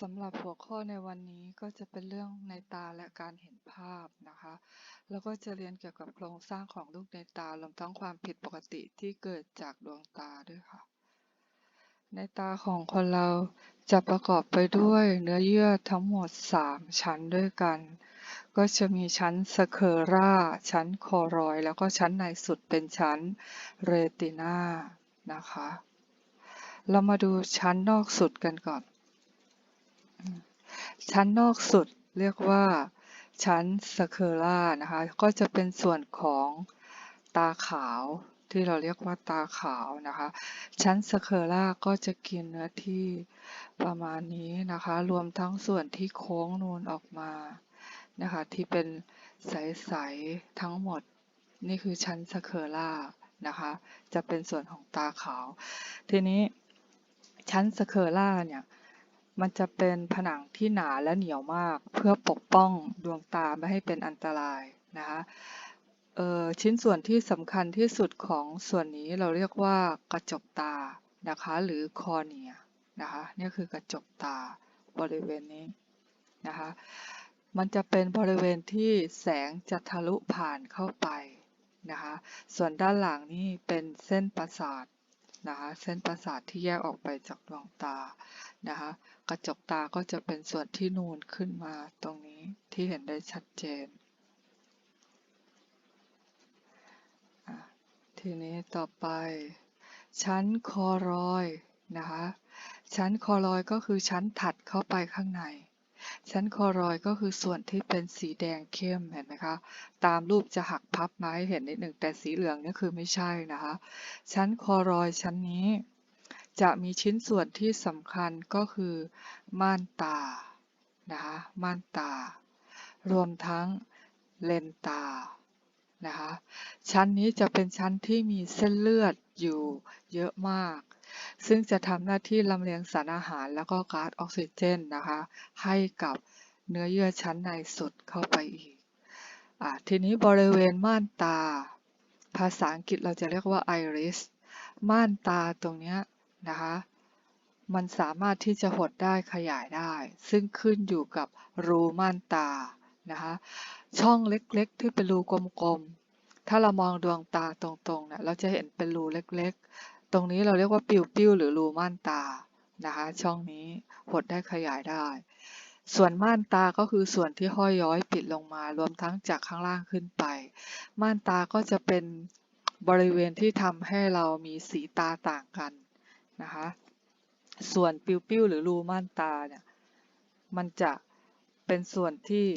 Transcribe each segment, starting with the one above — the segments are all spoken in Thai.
สำหรับหัวข้อในวันนี้ก็จะเป็นเรื่องในตาและการเห็นภาพนะคะ แล้วก็จะเรียนเกี่ยวกับโครงสร้างของลูกในตารวมทั้งความผิดปกติที่เกิดจากดวงตาด้วยค่ะ ในตาของคนเราจะประกอบไปด้วยเนื้อเยื่อทั้งหมด 3 ชั้นด้วยกัน ก็จะมีชั้นสเคอราชั้นคอรอย แล้วก็ชั้นในสุดเป็นชั้นเรตินานะคะ เรามาดูชั้นนอกสุดกันก่อน ชั้นนอกสุดเรียกว่าชั้นสเคอร่านะคะ ก็จะเป็นส่วนของตาขาวที่เราเรียกว่าตาขาวนะคะ ชั้นสเคอร่าก็จะกินเนื้อที่ประมาณนี้นะคะ รวมทั้งส่วนที่โค้งนูนออกมานะคะ ที่เป็นใสๆทั้งหมด นี่คือชั้นสเคอร่านะคะ จะเป็นส่วนของตาขาว ทีนี้ชั้นสเคอร่าเนี่ย มันจะเป็นผนังที่หนาและเหนียวมาก เพื่อปกป้องดวงตาไม่ให้เป็นอันตรายนะคะชิ้นส่วนที่สำคัญที่สุดของส่วนนี้เราเรียกว่ากระจกตานะคะหรือคอเนียนะคะนี่คือกระจกตาบริเวณนี้นะคะมันจะเป็นบริเวณที่แสงจะทะลุผ่านเข้าไปนะคะส่วนด้านหลังนี่เป็นเส้นประสาท นะคะเส้นประสาทที่แยกออกไปจากดวงตานะคะกระจกตาก็จะเป็นส่วนที่นูนขึ้นมาตรงนี้ที่เห็นได้ชัดเจน ทีนี้ต่อไป ชั้นคอรอยนะคะชั้นคอรอยก็คือชั้นถัดเข้าไปข้างใน ชั้นคอรอยก็คือส่วนที่เป็นสีแดงเข้มเห็นไหมคะ ตามรูปจะหักพับมาให้เห็นนิดหนึ่งแต่สีเหลืองนี่คือไม่ใช่นะคะ ชั้นคอรอยชั้นนี้ จะมีชิ้นส่วนที่สำคัญก็คือม่านตานะคะม่านตา รวมทั้งเลนตานะคะชั้นนี้จะเป็นชั้นที่มีเส้นเลือดอยู่เยอะมาก ซึ่งจะทำหน้าที่ลำเลียงสารอาหารแล้วก็ก๊าซออกซิเจนนะคะ ให้กับเนื้อเยื่อชั้นในสุดเข้าไปอีกอทีนี้บริเวณม่านตา ภาษาอังกฤษเราจะเรียกว่าไอริสม่านตาตรงนี้นะคะ มันสามารถที่จะหดได้ขยายได้ ซึ่งขึ้นอยู่กับรูม่านตานะคะช่องเล็กๆ ที่เป็นรูกลมๆ ถ้าเรามองดวงตาตรงๆเนี่ยเราจะเห็นเป็นรูเล็กๆ ตรงนี้เราเรียกว่าปิวๆหรือรูม่านตานะคะ ช่องนี้หดได้ขยายได้ ส่วนม่านตาก็คือส่วนที่ห้อยย้อยปิดลงมารวมทั้งจากข้างล่างขึ้นไป ม่านตาก็จะเป็นบริเวณที่ทำให้เรามีสีตาต่างกันนะคะ ส่วนปิวปิวหรือรูม่านตาเนี่ยมันจะเป็นส่วนที่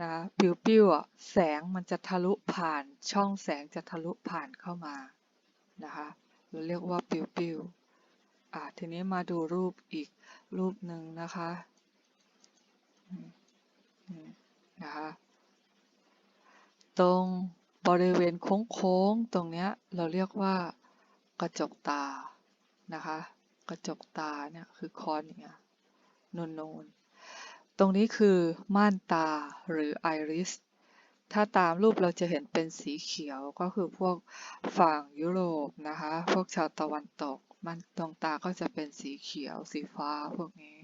นะปิวปิวอะแสงมันจะทะลุผ่านช่องแสงจะทะลุผ่านเข้ามา นะคะเราเรียกว่าปิ้วอะทีนี้มาดูรูปอีกรูปหนึ่งนะคะนะคะตรงบริเวณโค้งๆตรงเนี้ยเราเรียกว่ากระจกตานะคะ กระจกตาเนี่ยคือคอนเนี่ยนูนนตรงนี้คือม่านตาหรือไอริส ถ้าตามรูปเราจะเห็นเป็นสีเขียวก็คือพวกฝั่งยุโรปนะคะ พวกชาวตะวันตก มันดวงตาก็จะเป็นสีเขียว สีฟ้าพวกนี้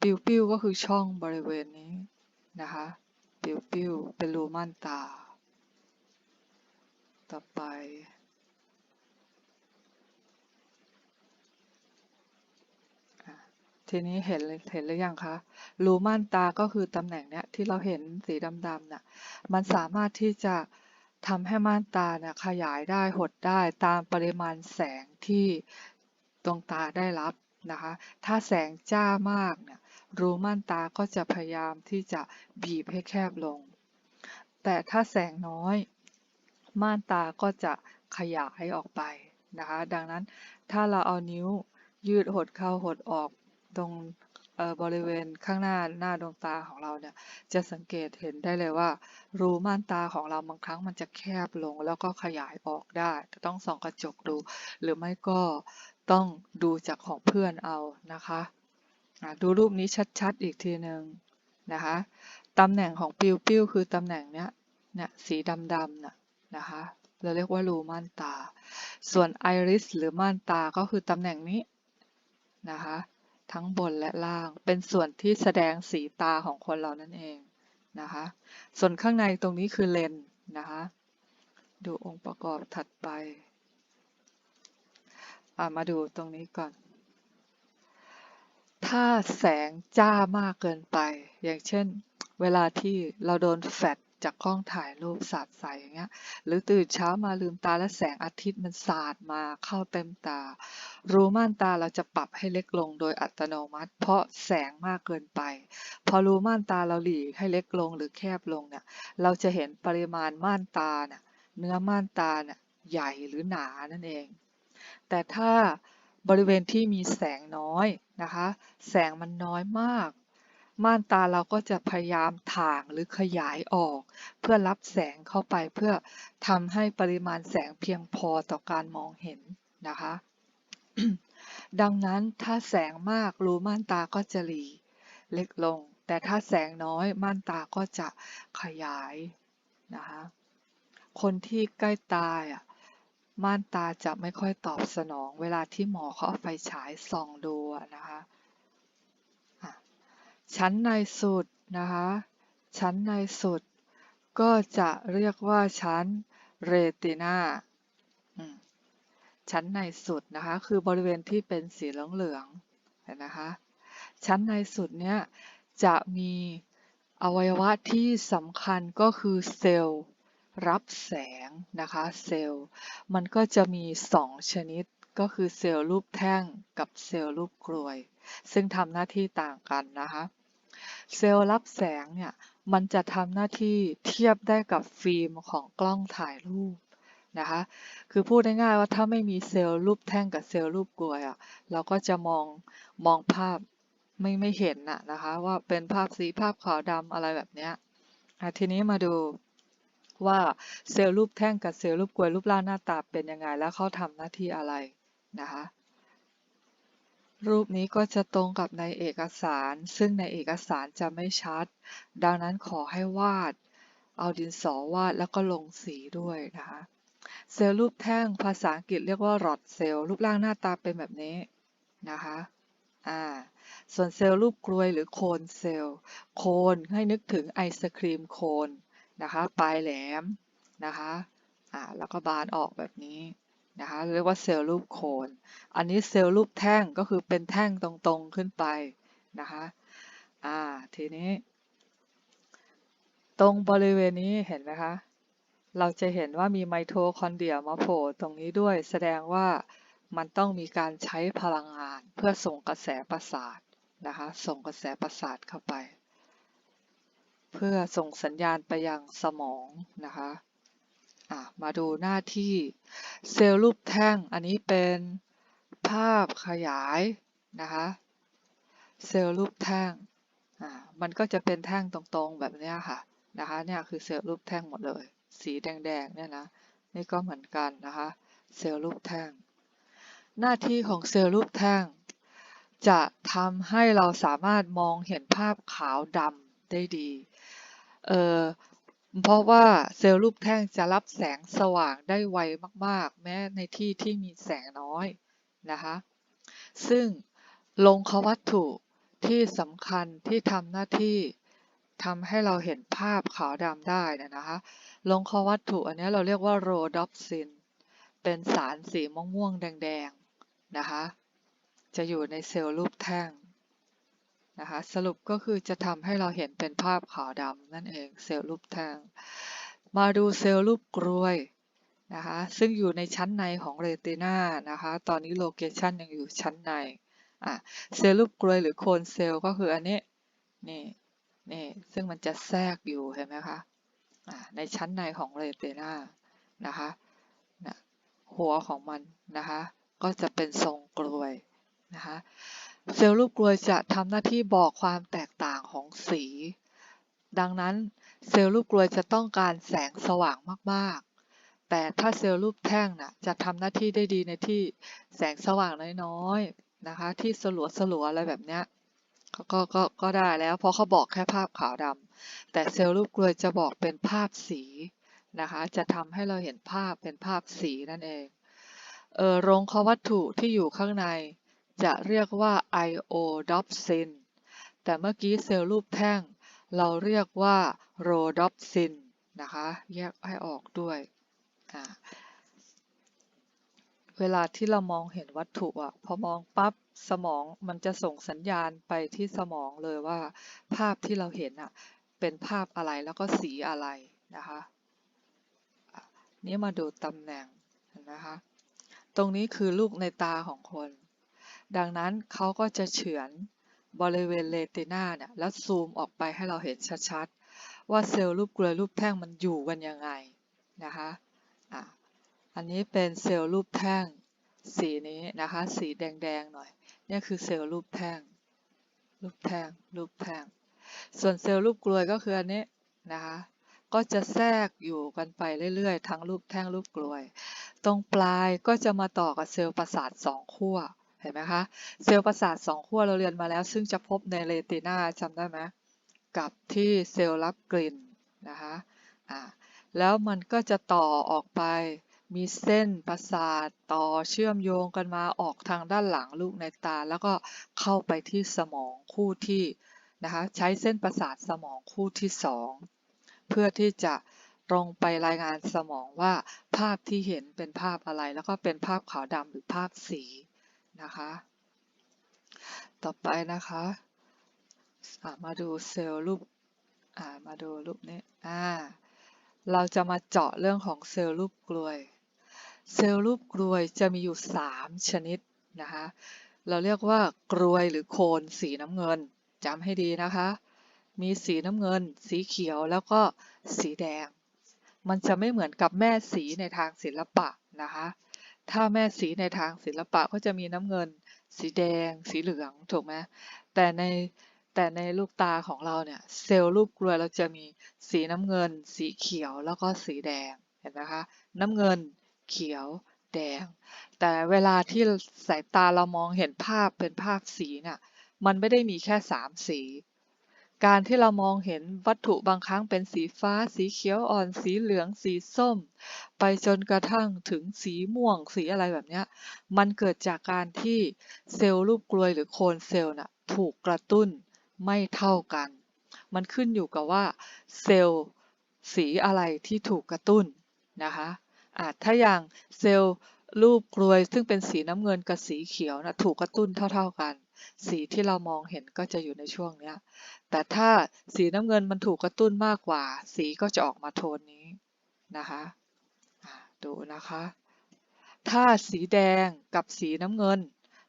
ปิวปิวก็คือช่องบริเวณนี้นะคะ ปิวปิวเป็นรูม่านตา ต่อไป ทีนี้เห็นเห็นหรือยังคะ รูม่านตาก็คือตำแหน่งเนี้ยที่เราเห็นสีดำๆน่ะ มันสามารถที่จะทำให้ม่านตาเนี่ยขยายได้หดได้ตามปริมาณแสงที่ดวงตาได้รับนะคะ ถ้าแสงจ้ามากเนี่ยรูม่านตาก็จะพยายามที่จะบีบให้แคบลง แต่ถ้าแสงน้อย ม่านตาก็จะขยายออกไปนะคะ ดังนั้นถ้าเราเอานิ้วยืดหดเข้าหดออก ตรงบริเวณข้างหน้าหน้าดวงตาของเราเนี่ยจะสังเกตเห็นได้เลยว่า รูม่านตาของเราบางครั้งมันจะแคบลงแล้วก็ขยายออกได้ต้องส่องกระจกดู หรือไม่ก็ต้องดูจากของเพื่อนเอานะคะดูรูปนี้ชัดๆอีกทีหนึ่งนะคะตำแหน่งของปิวปิวคือตำแหน่งเนี้ยเนี่ยสีดำๆน่ะนะคะเราเรียกว่ารูม่านตา ส่วนไอริสหรือม่านตาก็คือตำแหน่งนี้นะคะ ทั้งบนและล่าง เป็นส่วนที่แสดงสีตาของคนเรานั่นเองนะคะ ส่วนข้างในตรงนี้คือเลนนะคะ ดูองค์ประกอบถัดไป มาดูตรงนี้ก่อน ถ้าแสงจ้ามากเกินไป อย่างเช่น เวลาที่เราโดนแฟลช จากกล้องถ่ายรูปสาดใสอย่างเงี้ย หรือตื่นเช้ามาลืมตาและแสงอาทิตย์มันสาดมาเข้าเต็มตา รูม่านตาเราจะปรับให้เล็กลงโดยอัตโนมัติ เพราะแสงมากเกินไป พอรูม่านตาเราหลีกให้เล็กลงหรือแคบลงเนี่ย เราจะเห็นปริมาณม่านตาเนี่ยเนื้อม่านตาเนี่ยใหญ่หรือหนานั่นเอง แต่ถ้าบริเวณที่มีแสงน้อยนะคะ แสงมันน้อยมาก ม่านตาเราก็จะพยายามถ่างหรือขยายออก เพื่อรับแสงเข้าไปเพื่อทำให้ปริมาณแสงเพียงพอต่อการมองเห็นนะคะ ดังนั้นถ้าแสงมากรูม่านตาก็จะหลีเล็กลง แต่ถ้าแสงน้อยม่านตาก็จะขยายนะคะคนที่ใกล้ตายอะม่านตาจะไม่ค่อยตอบสนอง เวลาที่หมอเขาเอาไฟฉายส่องดูนะคะ ชั้นในสุดนะคะ ชั้นในสุด ก็จะเรียกว่าชั้นเรตินาชั้นในสุดนะคะ คือบริเวณที่เป็นสีเหลืองๆเห็นนะคะ ชั้นในสุดเนี้ยจะมีอวัยวะที่สำคัญก็คือเซลล์รับแสงนะคะเซลล์ มันก็จะมี 2 ชนิดก็คือเซลล์รูปแท่งกับเซลล์รูปกลวย ซึ่งทำหน้าที่ต่างกันนะคะ เซลล์รับแสงเนี่ยมันจะทำหน้าที่เทียบได้กับฟิล์มของกล้องถ่ายรูปนะคะ คือพูดง่ายๆว่าถ้าไม่มีเซลล์รูปแท่งกับเซลล์รูปกลวยอะ่ะเราก็จะมองมองภาพไม่ไม่เห็นน่ะนะคะ ว่าเป็นภาพสีภาพขาวดำอะไรแบบเนี้ยทีนี้มาดูว่าเซลล์รูปแท่งกับเซลล์รูปกลวยรูปร่างหน้าตาเป็นยังไง แล้วเขาทำหน้าที่อะไรนะคะ รูปนี้ก็จะตรงกับในเอกสาร ซึ่งในเอกสารจะไม่ชัด ดังนั้นขอให้วาด เอาดินสอวาดแล้วก็ลงสีด้วยนะคะ เซลล์รูปแท่งภาษาอังกฤษเรียกว่าหลอดเซลล์รูปร่างหน้าตาเป็นแบบนี้นะคะอ่าส่วนเซลล์รูปกลวยหรือโคนเซลล์ โคนให้นึกถึงไอศครีมโคนนะคะ ปลายแหลมนะคะอ่าแล้วก็บานออกแบบนี้ นะคะเรียกว่าเซลล์รูปโคน อันนี้เซลล์รูปแท่งก็คือเป็นแท่งตรงๆขึ้นไปนะคะอ่าทีนี้ ตรงบริเวณนี้เห็นไหมคะเราจะเห็นว่ามีไมโทคอนเดรียมาโผล่ตรงนี้ด้วยแสดงว่ามันต้องมีการใช้พลังงานเพื่อส่งกระแสประสาทนะคะส่งกระแสประสาทเข้าไป เพื่อส่งสัญญาณไปยังสมองนะคะะ มาดูหน้าที่เซลล์รูปแท่งอันนี้เป็นภาพขยายนะคะเซลล์รูปแท่งมันก็จะเป็นแท่งตรงๆแบบนี้ค่ะนะคะเนี่ยคือเซลล์รูปแท่งหมดเลย สีแดงๆเนี่ยนะนี่ก็เหมือนกันนะคะเซลล์รูปแท่ง หน้าที่ของเซลล์รูปแท่ง จะทำให้เราสามารถมองเห็นภาพขาวดำได้ดีเออ เพราะว่าเซลล์รูปแท่งจะรับแสงสว่างได้ไวมากๆ แม้ในที่ที่มีแสงน้อยนะคะซึ่งลงควัตถุที่สำคัญที่ทำหน้าที่ทำให้เราเห็นภาพขาวดำได้นะคะลงควัตถุอันนี้เราเรียกว่าโรดอปซิน เป็นสารสีม่วงๆแดงๆนะคะจะอยู่ในเซลล์รูปแท่ง นะคะสรุปก็คือจะทำให้เราเห็นเป็นภาพขาวดำนั่นเองเซลล์รูปแทง มาดูเซลล์รูปกรวยนะคะซึ่งอยู่ในชั้นในของเรตินานะคะตอนนี้โลเคชันยังอยู่ชั้นในอะเซลล์รูปกรวยหรือโคนเซลล์ก็คืออันนี้นี่นี่ซึ่งมันจะแทรกอยู่เห็นไหมคะะในชั้นในของเรตินานะคะนะหัวของมันนะคะก็จะเป็นทรงกรวยนะคะ เซลล์รูปกลวยจะทำหน้าที่บอกความแตกต่างของสี ดังนั้นเซลล์รูปกลวยจะต้องการแสงสว่างมากๆ แต่ถ้าเซลล์รูปแท่งน่ะจะทำหน้าที่ได้ดีในที่แสงสว่างน้อยๆนะคะ ที่สลัวสลัวอะไรแบบเนี้ยก็ก็ก็ได้แล้ว เพราะเขาบอกแค่ภาพขาวดำแต่เซลล์รูปกลวยจะบอกเป็นภาพสีนะคะ จะทำให้เราเห็นภาพเป็นภาพสีนั่นเองเออโรงควัตถุที่อยู่ข้างใน จะเรียกว่า iodopsin แต่เมื่อกี้เซลล์รูปแท่ง เราเรียกว่า rhodopsin นะคะ แยกให้ออกด้วย เวลาที่เรามองเห็นวัตถุอะพอมองปั๊บสมองมันจะส่งสัญญาณไปที่สมองเลยว่า ภาพที่เราเห็นอะเป็นภาพอะไรแล้วก็สีอะไรนะคะอะนี่มาดูตำแหน่งเห็นไหมคะ ตรงนี้คือลูกในตาของคน ดังนั้นเขาก็จะเฉือนบริเวณเรตินาเนี่ยแล้วซูมออกไปให้เราเห็นชัดๆ ว่าเซลล์รูปกลวยรูปแท่งมันอยู่กันยังไงนะคะอะอันนี้เป็นเซลล์รูปแท่งสีนี้นะคะสีแดงๆหน่อยนี่คือเซลล์รูปแท่ง รูปแท่งรูปแท่ง ส่วนเซลล์รูปกลวยก็คืออันนี้นะคะก็จะแทรกอยู่กันไปเรื่อยๆ ทั้งรูปแท่งรูปกลวย ตรงปลายก็จะมาต่อกับเซลล์ประสาทสองขั้ว เห็นไหมคะ เซลล์ประสาทสองขั้วเราเรียนมาแล้ว ซึ่งจะพบในเรตินาจำได้ไหมกับที่เซลล์รับกลิ่นนะคะอ่าแล้วมันก็จะต่อออกไปมีเส้นประสาทต่อเชื่อมโยงกันมาออกทางด้านหลังลูกในตา แล้วก็เข้าไปที่สมองคู่ที่นะคะใช้เส้นประสาทสมองคู่ที่สองเพื่อที่จะตรงไปรายงานสมองว่าภาพที่เห็นเป็นภาพอะไร แล้วก็เป็นภาพขาวดำหรือภาพสี นะคะ ต่อไปนะคะะมาดูเซลล์รูปมาดูรูปนี้เราจะมาเจาะเรื่องของเซลล์รูปกลวย เซลล์รูปกลวยจะมีอยู่ 3 ชนิดนะคะ เราเรียกว่ากลวยหรือโคนสีน้ำเงินจำให้ดีนะคะ มีสีน้ำเงิน สีเขียวแล้วก็สีแดง มันจะไม่เหมือนกับแม่สีในทางศิลปะนะคะ ถ้าแม่สีในทางศิลปะก็จะมีน้ำเงิน สีแดง สีเหลือง ถูกไหมแต่ในแต่ในลูกตาของเราเนี่ย เซลล์รูปกลวยเราจะมีสีน้ำเงิน สีเขียวแล้วก็สีแดง เห็นไหมคะ น้ำเงิน เขียว แดง แต่เวลาที่สายตาเรามองเห็นภาพเป็นภาพสีเนี่ยมันไม่ได้มีแค่สามสี การที่เรามองเห็นวัตถุบางครั้งเป็นสีฟ้า สีเขียวอ่อน สีเหลือง สีส้ม ไปจนกระทั่งถึงสีม่วง สีอะไรแบบนี้ มันเกิดจากการที่เซลล์รูปกลวยหรือโคนเซลล์น่ะถูกกระตุ้นไม่เท่ากัน มันขึ้นอยู่กับว่าเซลล์สีอะไรที่ถูกกระตุ้นนะคะอาจถ้าอย่างเซลล์รูปกลวยซึ่งเป็นสีน้ำเงินกับสีเขียวนะถูกกระตุ้นเท่า ๆกัน สีที่เรามองเห็นก็จะอยู่ในช่วงนี้แต่ถ้าสีน้ำเงินมันถูกกระตุ้นมากกว่า สีก็จะออกมาโทนนี้นะคะดูนะคะ ถ้าสีแดงกับสีน้ำเงิน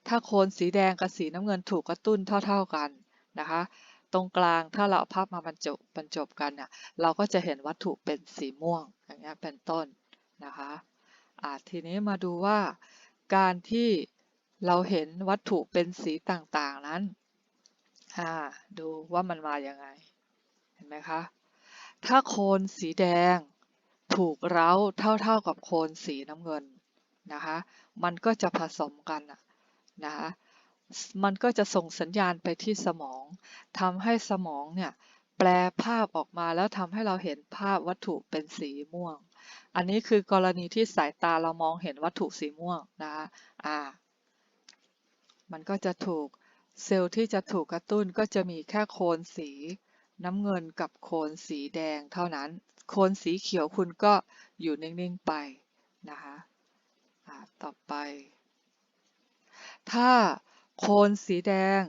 ถ้าโคนสีแดงกับสีน้ำเงินถูกกระตุ้นเท่า ๆกันนะคะ ตรงกลางถ้าเราเอาภาพมาบรรจบบรรจบกันเนี่ยเราก็จะเห็นวัตถุเป็นสีม่วงอย่างเงี้ยเป็นต้นนะคะทีนี้มาดูว่าการที่ เราเห็นวัตถุเป็นสีต่างๆนั้น ดูว่ามันมาอย่างไง เห็นไหมคะ ถ้าโคนสีแดงถูกเร้าเท่าๆกับโคนสีน้ำเงินนะคะ มันก็จะผสมกันนะคะ มันก็จะส่งสัญญาณไปที่สมองทำให้สมองเนี่ยแปลภาพออกมาแล้วทำให้เราเห็นภาพวัตถุเป็นสีม่วง อันนี้คือกรณีที่สายตาเรามองเห็นวัตถุสีม่วงนะคะอ่า มันก็จะถูก เซลล์ที่จะถูกกระตุ้นก็จะมีแค่โคนสี น้ำเงินกับโคนสีแดงเท่านั้น โคนสีเขียวคุณก็อยู่นิ่ง ๆ ไปนะคะต่อไป ถ้าโคนสีแดง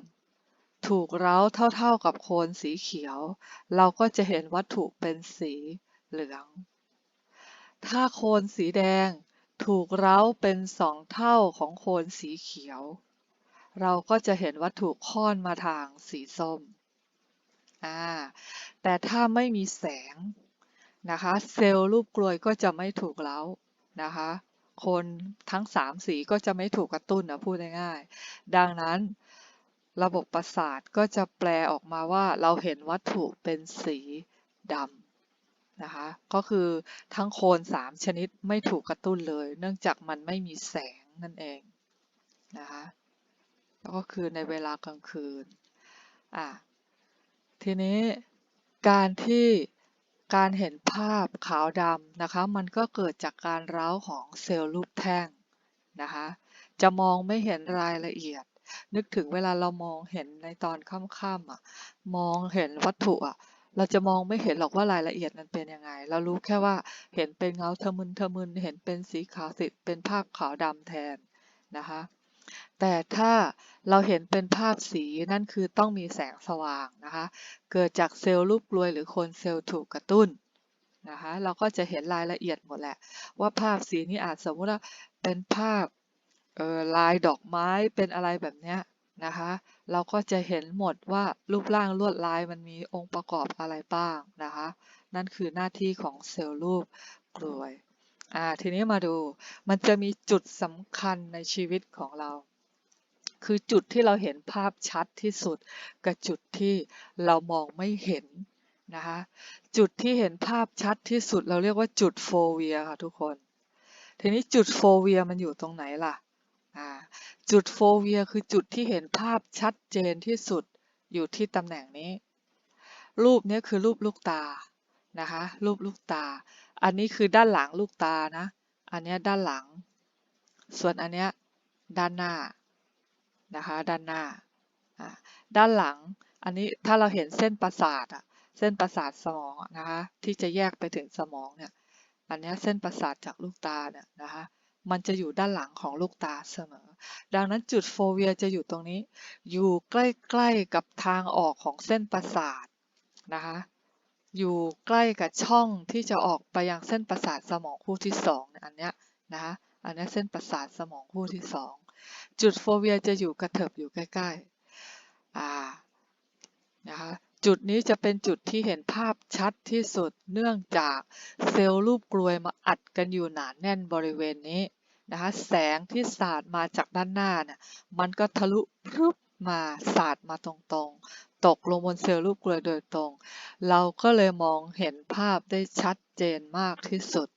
ถูกเร้าเท่าๆกับโคนสีเขียว เราก็จะเห็นวัตถุเป็นสีเหลือง ถ้าโคนสีแดงถูกเร้าเป็นสองเท่าของโคนสีเขียว เราก็จะเห็นวัตถุค่อนมาทางสีส้ม อ่า แต่ถ้าไม่มีแสงนะคะ เซลล์รูปกลวยก็จะไม่ถูกเล้านะคะ คนทั้งสามสีก็จะไม่ถูกกระตุ้นนะพูดง่ายๆ ดังนั้นระบบประสาทก็จะแปลออกมาว่าเราเห็นวัตถุเป็นสีดำนะคะ ก็คือทั้งโคนสามชนิดไม่ถูกกระตุ้นเลย เนื่องจากมันไม่มีแสงนั่นเองนะคะ แล้วก็คือในเวลากลางคืนอะทีนี้การที่การเห็นภาพขาวดำนะคะ มันก็เกิดจากการร้าวของเซลล์รูปแท่งนะคะ จะมองไม่เห็นรายละเอียด นึกถึงเวลาเรามองเห็นในตอนค่ำๆอะมองเห็นวัตถุอะเราจะมองไม่เห็นหรอกว่ารายละเอียดมันเป็นยังไง เรารู้แค่ว่าเห็นเป็นเงาทะมึนทะมึน เห็นเป็นสีขาวสิเป็นภาพขาวดำแทนนะคะ แต่ถ้าเราเห็นเป็นภาพสีนั่นคือต้องมีแสงสว่างนะคะ เกิดจากเซลล์รูปกลวยหรือคนเซลล์ถูกกระตุ้นนะคะ เราก็จะเห็นรายละเอียดหมดแหละ ว่าภาพสีนี้อาจสมมุติว่าเป็นภาพลายดอกไม้เป็นอะไรแบบเนี้ยนะคะ เราก็จะเห็นหมดว่ารูปร่างลวดลายมันมีองค์ประกอบอะไรบ้างนะคะ นั่นคือหน้าที่ของเซลล์รูปกลวย อ่าทีนี้มาดูมันจะมีจุดสำคัญในชีวิตของเรา คือจุดที่เราเห็นภาพชัดที่สุด กับจุดที่เรามองไม่เห็นนะคะจุดที่เห็นภาพชัดที่สุดเราเรียกว่าจุดโฟเวียค่ะทุกคน ทีนี้จุดโฟเวียมันอยู่ตรงไหนล่ะอ่าจุดโฟเวียคือจุดที่เห็นภาพชัดเจนที่สุดอยู่ที่ตำแหน่งนี้ รูปนี้คือรูปลูกตานะคะรูปลูกตา อันนี้คือด้านหลังลูกตานะ อันนี้ด้านหลัง ส่วนอันนี้ด้านหน้านะคะ ด้านหน้า ด้านหลัง อันนี้ถ้าเราเห็นเส้นประสาทอะเส้นประสาทสมองนะคะที่จะแยกไปถึงสมองเนี่ย อันนี้เส้นประสาทจากลูกตาเนี่ยนะคะมันจะอยู่ด้านหลังของลูกตาเสมอ ดังนั้นจุดโฟเวียจะอยู่ตรงนี้ อยู่ใกล้ๆกับทางออกของเส้นประสาทนะคะ อยู่ใกล้กับช่องที่จะออกไปยังเส้นประสาทสมองคู่ที่2อันเนี้ยนะคะอันนี้เส้นประสาทสมองคู่ที่ 2 จุดโฟเวียจะอยู่กระเถิบอยู่ใกล้ๆอ่านะคะจุดนี้จะเป็นจุดที่เห็นภาพชัดที่สุดเนื่องจากเซลล์รูปกลวยมาอัดกันอยู่หนาแน่นบริเวณนี้นะคะแสงที่สาดมาจากด้านหน้าเนี่ยมันก็ทะลุพรุบ มาสาดมาตรงๆ ตกลงบนเซลล์รูปกลวยโดยตรง เราก็เลยมองเห็นภาพได้ชัดเจนมากที่สุด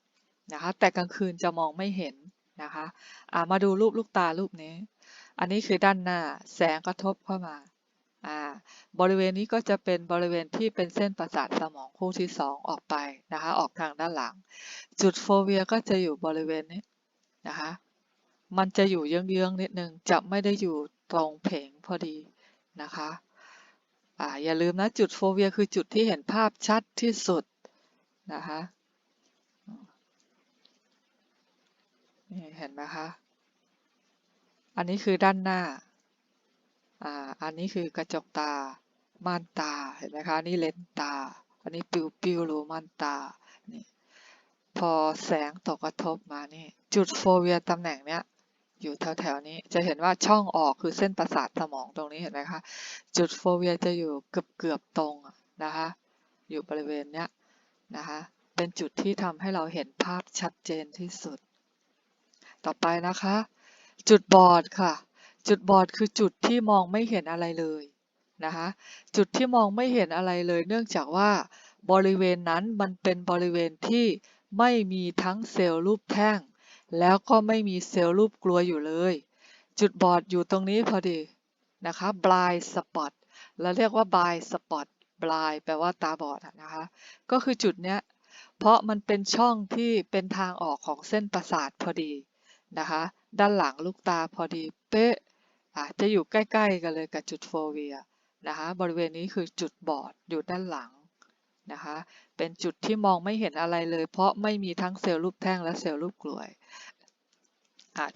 นะคะแต่กลางคืนจะมองไม่เห็นนะคะะมาดูรูปลูกตารูปนี้ อันนี้คือด้านหน้าแสงกระทบเข้ามาอ่าบริเวณนี้ก็จะเป็นบริเวณที่เป็นเส้นประสาทสมองคู่ที่ 2 ออกไปนะคะออกทางด้านหลัง จุดโฟเวียก็จะอยู่บริเวณนี้นะคะมันจะอยู่เยื้องๆนิดนึงจะไม่ได้อยู่ ตรงเพงพอดีนะคะอ่าอย่าลืมนะจุดโฟเวียคือจุดที่เห็นภาพชัดที่สุดนะคะนี่เห็นไหมคะ อันนี้คือด้านหน้า อ่า อันนี้คือกระจกตา ม่านตา เห็นไหมคะ นี่เลนตา อันนี้ปิวปิวรือม่านตา นี่ พอแสงตกกระทบมานี่ จุดโฟเวียตำแหน่งเนี้ย อยู่แถวๆนี้จะเห็นว่าช่องออกคือเส้นประสาทสมองตรงนี้เห็นไหมคะ จุดโฟเวียจะอยู่เกือบเกือบตรงนะคะ อยู่บริเวณเนี้ยนะคะ เป็นจุดที่ทำให้เราเห็นภาพชัดเจนที่สุด ต่อไปนะคะ จุดบอดค่ะ จุดบอดคือจุดที่มองไม่เห็นอะไรเลยนะคะ จุดที่มองไม่เห็นอะไรเลย เนื่องจากว่าบริเวณนั้นมันเป็นบริเวณที่ไม่มีทั้งเซลล์รูปแท่ง แล้วก็ไม่มีเซลล์รูปกลัวอยู่เลย จุดบอดอยู่ตรงนี้พอดีนะคะ blind spot เราเรียกว่า blind spot blind แปลว่าตาบอดนะคะ ก็คือจุดเนี้ย เพราะมันเป็นช่องที่เป็นทางออกของเส้นประสาทพอดีนะคะ ด้านหลังลูกตาพอดีเป๊ะจะอยู่ใกล้ๆกันเลยกับจุดโฟเวียนะคะ บริเวณนี้คือจุดบอดอยู่ด้านหลังนะคะ เป็นจุดที่มองไม่เห็นอะไรเลย เพราะไม่มีทั้งเซลล์รูปแท่งและเซลล์รูปกลวย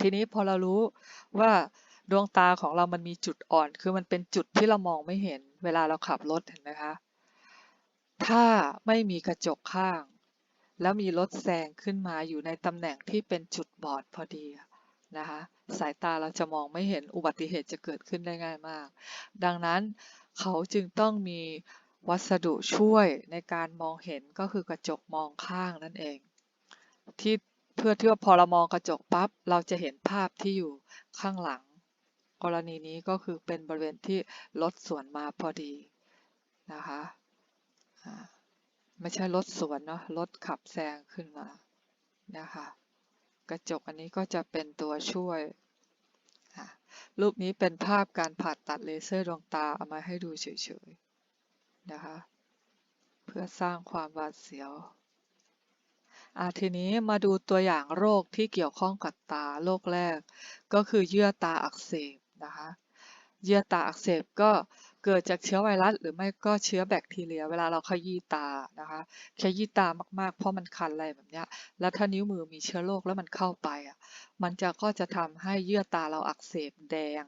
ทีนี้พอเรารู้ว่าดวงตาของเรามันมีจุดอ่อน คือมันเป็นจุดที่เรามองไม่เห็น เวลาเราขับรถเห็นไหมคะ ถ้าไม่มีกระจกข้าง แล้วมีรถแซงขึ้นมาอยู่ในตำแหน่งที่เป็นจุดบอดพอดีนะคะ สายตาเราจะมองไม่เห็นอุบัติเหตุจะเกิดขึ้นได้ง่ายมาก ดังนั้นเขาจึงต้องมี วัสดุช่วยในการมองเห็นก็คือกระจกมองข้างนั่นเอง ที่เพื่อที่ว่าพอเรามองกระจกปั๊บเราจะเห็นภาพที่อยู่ข้างหลัง กรณีนี้ก็คือเป็นบริเวณที่รถสวนมาพอดีนะคะไม่ใช่รถสวนเนาะรถขับแซงขึ้นมานะคะกระจกอันนี้ก็จะเป็นตัวช่วย รูปนี้เป็นภาพการผ่าตัดเลเซอร์ดวงตาเอามาให้ดูเฉยๆ นะคะ เพื่อสร้างความหวาดเสียวอาทีนี้มาดูตัวอย่างโรคที่เกี่ยวข้องกับตาโรคแรก ก็คือเยื่อตาอักเสบนะคะ เยื่อตาอักเสบก็เกิดจากเชื้อไวรัสหรือไม่ก็เชื้อแบคทีเรีย เวลาเราขยี้ตานะคะขยี้ตามากๆ เพราะมันคันอะไรแบบนี้แล้วถ้านิ้วมือมีเชื้อโรคแล้วมันเข้าไปอะมันจะก็จะทำให้เยื่อตาเราอักเสบแดง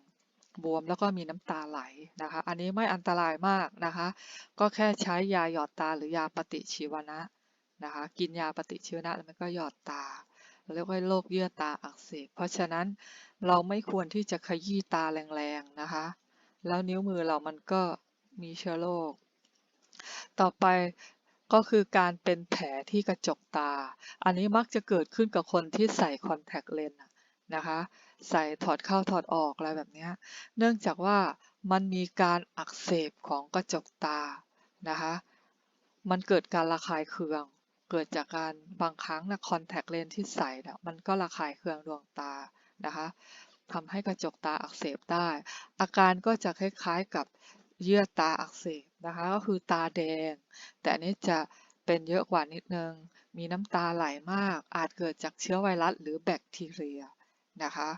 บวมแล้วก็มีน้ำตาไหลนะคะ อันนี้ไม่อันตรายมากนะคะ ก็แค่ใช้ยาหยอดตาหรือยาปฏิชีวนะนะคะ กินยาปฏิชีวนะแล้วมันก็หยอดตาเรียกว่าโรคเยื่อตาอักเสบ เพราะฉะนั้นเราไม่ควรที่จะขยี้ตาแรงๆนะคะ แล้วนิ้วมือเรามันก็มีเชื้อโรค ต่อไปก็คือการเป็นแผลที่กระจกตา อันนี้มักจะเกิดขึ้นกับคนที่ใส่คอนแทคเลนส์ นะคะ ใส่ถอดเข้าถอดออกอะไรแบบนี้ เนื่องจากว่ามันมีการอักเสบของกระจกตานะคะ มันเกิดการระคายเคือง เกิดจากการบางครั้งนะคอนแทคเลนส์ที่ใส่นะมันก็ระคายเคืองดวงตานะคะทำให้กระจกตาอักเสบได้ อาการก็จะคล้ายๆกับเยื่อตาอักเสบนะคะ ก็คือตาแดง แต่อันนี้จะเป็นเยอะกว่านิดนึง มีน้ำตาไหลมาก อาจเกิดจากเชื้อไวรัสหรือแบคทีเรีย นะคะ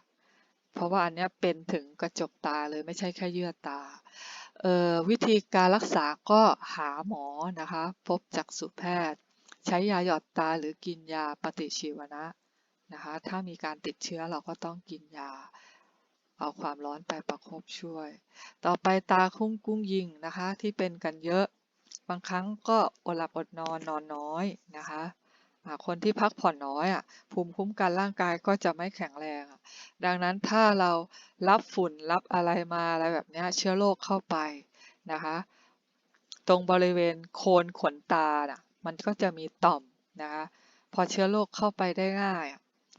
เพราะว่าอันนี้เป็นถึงกระจกตาเลยไม่ใช่แค่เยื่อตา วิธีการรักษาก็หาหมอนะคะ พบจักษุแพทย์ ใช้ยาหยอดตาหรือกินยาปฏิชีวนะนะคะ ถ้ามีการติดเชื้อเราก็ต้องกินยาเอาความร้อนไปประคบช่วย ต่อไปตาคุ้งกุ้งยิงนะคะที่เป็นกันเยอะ บางครั้งก็อดหลับอดนอนนอนน้อยนะคะ คนที่พักผ่อนน้อยอะภูมิคุ้มกันร่างกายก็จะไม่แข็งแรงดังนั้นถ้าเรารับฝุ่นรับอะไรมาอะไรแบบนี้เชื้อโรคเข้าไปนะคะ ตรงบริเวณโคนขนตาน่ะมันก็จะมีต่อมนะคะพอเชื้อโรคเข้าไปได้ง่าย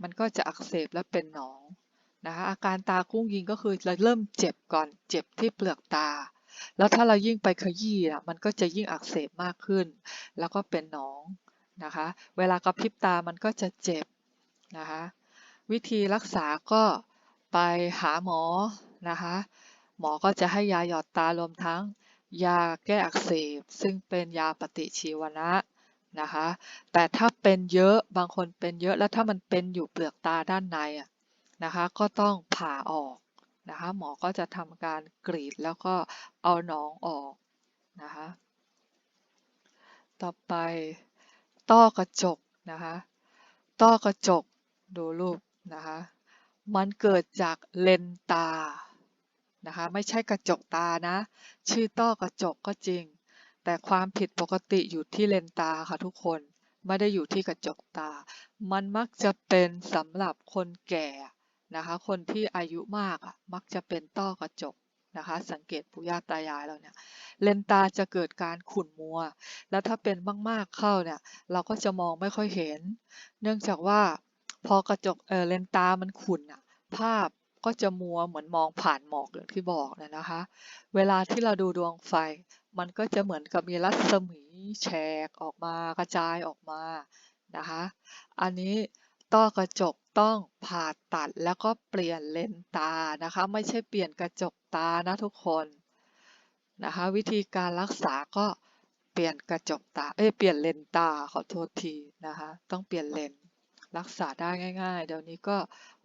มันก็จะอักเสบและเป็นหนองนะคะอาการตากุ้งยิงก็คือเราเริ่มเจ็บก่อนเจ็บที่เปลือกตา แล้วถ้าเรายิ่งไปขยี้อะมันก็จะยิ่งอักเสบมากขึ้น แล้วก็เป็นหนอง นะคะ เวลากระพริบตามันก็จะเจ็บนะคะ วิธีรักษาก็ไปหาหมอนะคะ หมอก็จะให้ยาหยอดตารวมทั้งยาแก้อักเสบ ซึ่งเป็นยาปฏิชีวนะนะคะ แต่ถ้าเป็นเยอะบางคนเป็นเยอะแล้วถ้ามันเป็นอยู่เปลือกตาด้านในนะคะก็ต้องผ่าออกนะคะหมอก็จะทำการกรีดแล้วก็เอาหนองออกนะคะต่อไป ต้อกระจกนะคะต้อกระจกดูรูปนะคะมันเกิดจากเลนตานะคะไม่ใช่กระจกตานะชื่อต้อกระจกก็จริง แต่ความผิดปกติอยู่ที่เลนตาค่ะทุกคนไม่ได้อยู่ที่กระจกตา มันมักจะเป็นสำหรับคนแก่นะคะคนที่อายุมากอะมักจะเป็นต้อกระจก นะคะ สังเกตปู่ย่าตายายเราเนี่ยเลนตาจะเกิดการขุ่นมัว แล้วถ้าเป็นมากๆเข้าเนี่ย เราก็จะมองไม่ค่อยเห็น เนื่องจากว่าพอกระจกเออเลนตามันขุ่นอะภาพก็จะมัวเหมือนมองผ่านหมอกอย่างที่บอกเนี่ยนะคะ เวลาที่เราดูดวงไฟ มันก็จะเหมือนกับมีรัศมีแฉกออกมากระจายออกมานะคะ อันนี้ต้อกระจก ต้องผ่าตัดแล้วก็เปลี่ยนเลนตานะคะ ไม่ใช่เปลี่ยนกระจกตานะทุกคนนะคะวิธีการรักษาก็เปลี่ยนกระจกตาเอ้ยเปลี่ยนเลนตาขอโทษทีนะคะต้องเปลี่ยนเลนรักษาได้ง่าย ๆ เดี๋ยวนี้ก็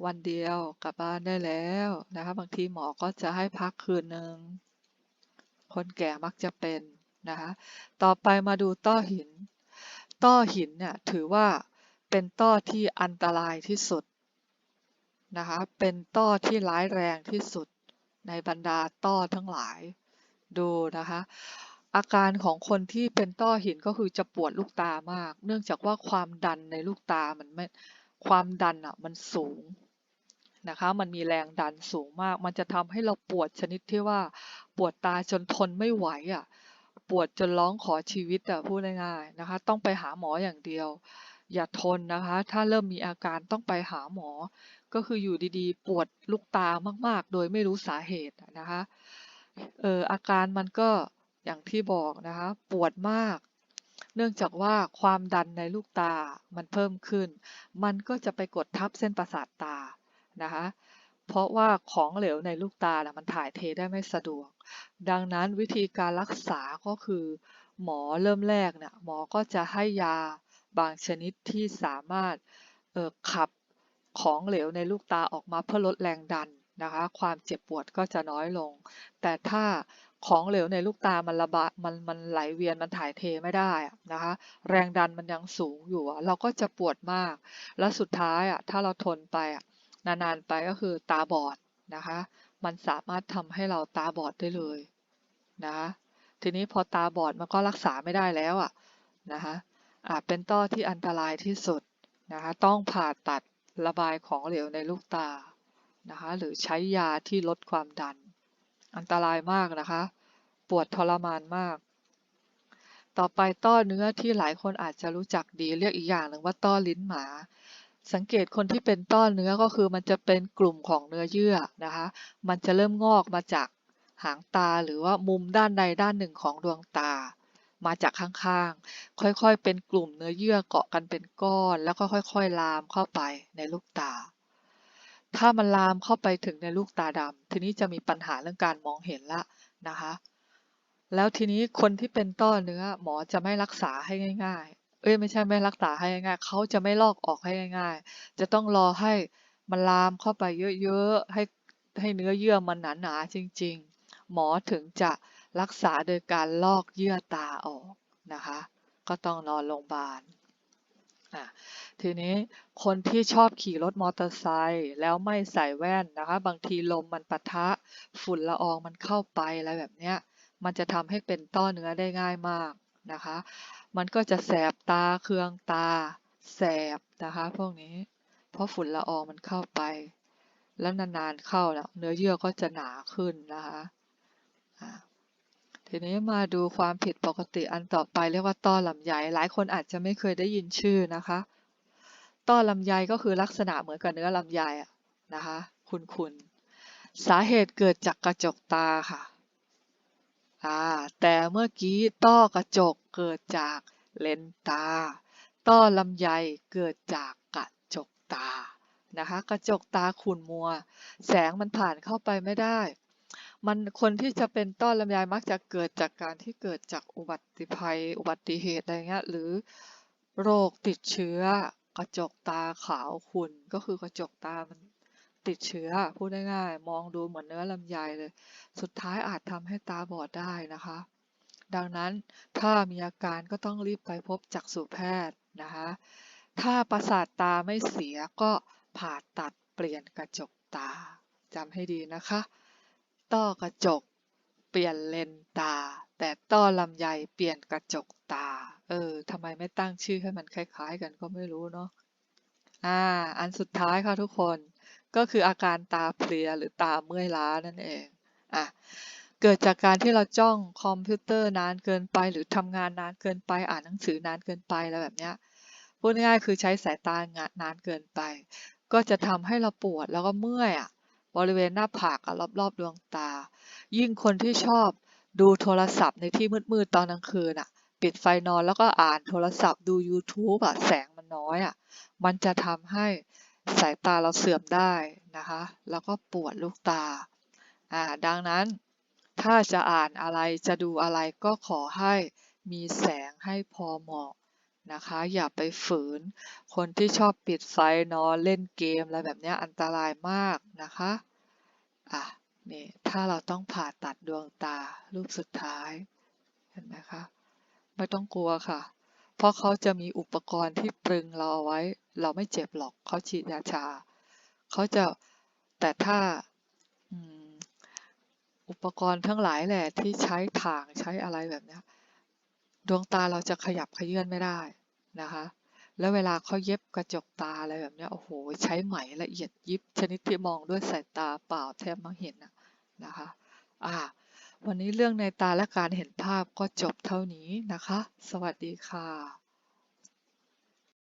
วันเดียวกลับบ้านได้แล้วนะคะบางทีหมอก็จะให้พักคืนหนึ่งคนแก่มักจะเป็นนะคะต่อไปมาดูต้อหิน ต้อหินเนี่ยถือว่า เป็นต้อที่อันตรายที่สุดนะคะ เป็นต้อที่ร้ายแรงที่สุดในบรรดาต้อทั้งหลาย ดูนะคะ อาการของคนที่เป็นต้อหินก็คือจะปวดลูกตามาก เนื่องจากว่าความดันในลูกตามันไม่ ความดันอะมันสูงนะคะ มันมีแรงดันสูงมาก มันจะทำให้เราปวดชนิดที่ว่าปวดตาจนทนไม่ไหวอะ ปวดจนร้องขอชีวิตอะพูดง่ายๆนะคะ ต้องไปหาหมออย่างเดียว อย่าทนนะคะ ถ้าเริ่มมีอาการต้องไปหาหมอ ก็คืออยู่ดีๆ ปวดลูกตามากๆ โดยไม่รู้สาเหตุนะคะเอออาการมันก็อย่างที่บอกนะคะ ปวดมาก เนื่องจากว่าความดันในลูกตามันเพิ่มขึ้น มันก็จะไปกดทับเส้นประสาทตานะคะเพราะว่าของเหลวในลูกตานะมันถ่ายเทได้ไม่สะดวก ดังนั้นวิธีการรักษาก็คือ หมอเริ่มแรกเนี่ยหมอก็จะให้ยา บางชนิดที่สามารถขับของเหลวในลูกตาออกมาเพื่อลดแรงดันนะคะความเจ็บปวดก็จะน้อยลง แต่ถ้าของเหลวในลูกตามันระบายมันมันไหลเวียนมันถ่ายเทไม่ได้นะคะแรงดันมันยังสูงอยู่ เราก็จะปวดมาก แล้วสุดท้ายอะถ้าเราทนไปนานๆไปก็คือตาบอดนะคะมันสามารถทำให้เราตาบอดได้เลยนะคะทีนี้พอตาบอดมันก็รักษาไม่ได้แล้วอะนะคะ เป็นต้อที่อันตรายที่สุดนะคะต้องผ่าตัดระบายของเหลวในลูกตานะคะหรือใช้ยาที่ลดความดัน อันตรายมากนะคะ ปวดทรมานมาก ต่อไปต้อเนื้อที่หลายคนอาจจะรู้จักดีเรียกอีกอย่างหนึ่งว่าต้อลิ้นหมา สังเกตคนที่เป็นต้อเนื้อก็คือมันจะเป็นกลุ่มของเนื้อเยื่อนะคะ มันจะเริ่มงอกมาจากหางตาหรือว่ามุมด้านใดด้านหนึ่งของดวงตา มาจากข้างๆ ค่อยๆ เป็นกลุ่มเนื้อเยื่อเกาะกันเป็นก้อน แล้วก็ค่อยๆ ลามเข้าไปในลูกตา ถ้ามันลามเข้าไปถึงในลูกตาดำทีนี้จะมีปัญหาเรื่องการมองเห็นละนะคะ แล้วทีนี้คนที่เป็นต้อเนื้อหมอจะไม่รักษาให้ง่าย ๆ เอ้ยไม่ใช่ไม่รักษาให้ง่ายๆ เขาจะไม่ลอกออกให้ง่าย ๆ จะต้องรอให้มันลามเข้าไปเยอะๆ ให้ให้เนื้อเยื่อมันหนาๆจริง ๆ หมอถึงจะ รักษาโดยการลอกเยื่อตาออกนะคะ ก็ต้องนอนโรงพยาบาลทีนี้คนที่ชอบขี่รถมอเตอร์ไซค์แล้วไม่ใส่แว่นนะคะ บางทีลมมันปะทะฝุ่นละอองมันเข้าไปอะไรแบบเนี้ย มันจะทำให้เป็นต้อเนื้อได้ง่ายมากนะคะ มันก็จะแสบตาเคืองตา แสบนะคะพวกนี้ เพราะฝุ่นละอองมันเข้าไป แล้วนานๆเข้าแล้วเนื้อเยื่อก็จะหนาขึ้นนะคะ ทีนี้มาดูความผิดปกติอันต่อไปเรียกว่าต้อลำไย หลายคนอาจจะไม่เคยได้ยินชื่อนะคะ ต้อลำไยก็คือลักษณะเหมือนกับเนื้อลำไยอะนะคะคุณๆสาเหตุเกิดจากกระจกตาค่ะอ่าแต่เมื่อกี้ต้อกระจกเกิดจากเลนตา ต้อลำไยเกิดจากกระจกตานะคะ กระจกตาขุ่นมัว แสงมันผ่านเข้าไปไม่ได้ มันคนที่จะเป็นต้อลำไยมักจะเกิดจากการที่เกิดจากอุบัติภัย อุบัติเหตุอะไรเงี้ยหรือโรคติดเชื้อ กระจกตาขาวขุ่นก็คือกระจกตามันติดเชื้อพูดง่ายๆมองดูเหมือนเนื้อลำไยเลย สุดท้ายอาจทำให้ตาบอดได้นะคะ ดังนั้นถ้ามีอาการก็ต้องรีบไปพบจักษุแพทย์นะคะ ถ้าประสาทตาไม่เสียก็ผ่าตัดเปลี่ยนกระจกตาจำให้ดีนะคะ ต้อกระจก เปลี่ยนเลนตา แต่ต้อลำไยเปลี่ยนกระจกตา เออทำไมไม่ตั้งชื่อให้มันคล้ายๆกันก็ไม่รู้เนาะอ่า อันสุดท้ายค่ะทุกคน ก็คืออาการตาเพลียหรือตาเมื่อยล้านั่นเอง อะ เกิดจากการที่เราจ้องคอมพิวเตอร์นานเกินไป หรือทำงานนานเกินไป อ่านหนังสือนานเกินไปแล้วแบบเนี้ย พูดง่ายๆคือใช้สายตางานนานเกินไป ก็จะทำให้เราปวดแล้วก็เมื่อยอะ บริเวณหน้าผากกับรอบๆดวงตา ยิ่งคนที่ชอบดูโทรศัพท์ในที่มืดๆตอนกลางคืนอะ ปิดไฟนอนแล้วก็อ่านโทรศัพท์ดู YouTube อะแสงมันน้อยอะ มันจะทำให้สายตาเราเสื่อมได้นะคะ แล้วก็ปวดลูกตา อ่า ดังนั้นถ้าจะอ่านอะไรจะดูอะไรก็ขอให้มีแสงให้พอเหมาะ นะคะ อย่าไปฝืน คนที่ชอบปิดไฟนอนเล่นเกมอะไรแบบนี้อันตรายมากนะคะอะนี่ถ้าเราต้องผ่าตัดดวงตารูปสุดท้ายเห็นไหมคะไม่ต้องกลัวค่ะ เพราะเขาจะมีอุปกรณ์ที่ตรึงเราเอาไว้ เราไม่เจ็บหรอกเขาฉีดยาชาเขาจะแต่ถ้าอุปกรณ์ทั้งหลายแหละที่ใช้ถ่างใช้อะไรแบบนี้ดวงตาเราจะขยับขยื่นไม่ได้ นะคะ แล้วเวลาเขาเย็บกระจกตาอะไรแบบนี้โอ้โห ใช้ไหมละเอียดยิบ ชนิดที่มองด้วยสายตาเปล่าแทบไม่เห็นนะนะคะ อ่า วันนี้เรื่องในตาและการเห็นภาพก็จบเท่านี้นะคะ สวัสดีค่ะ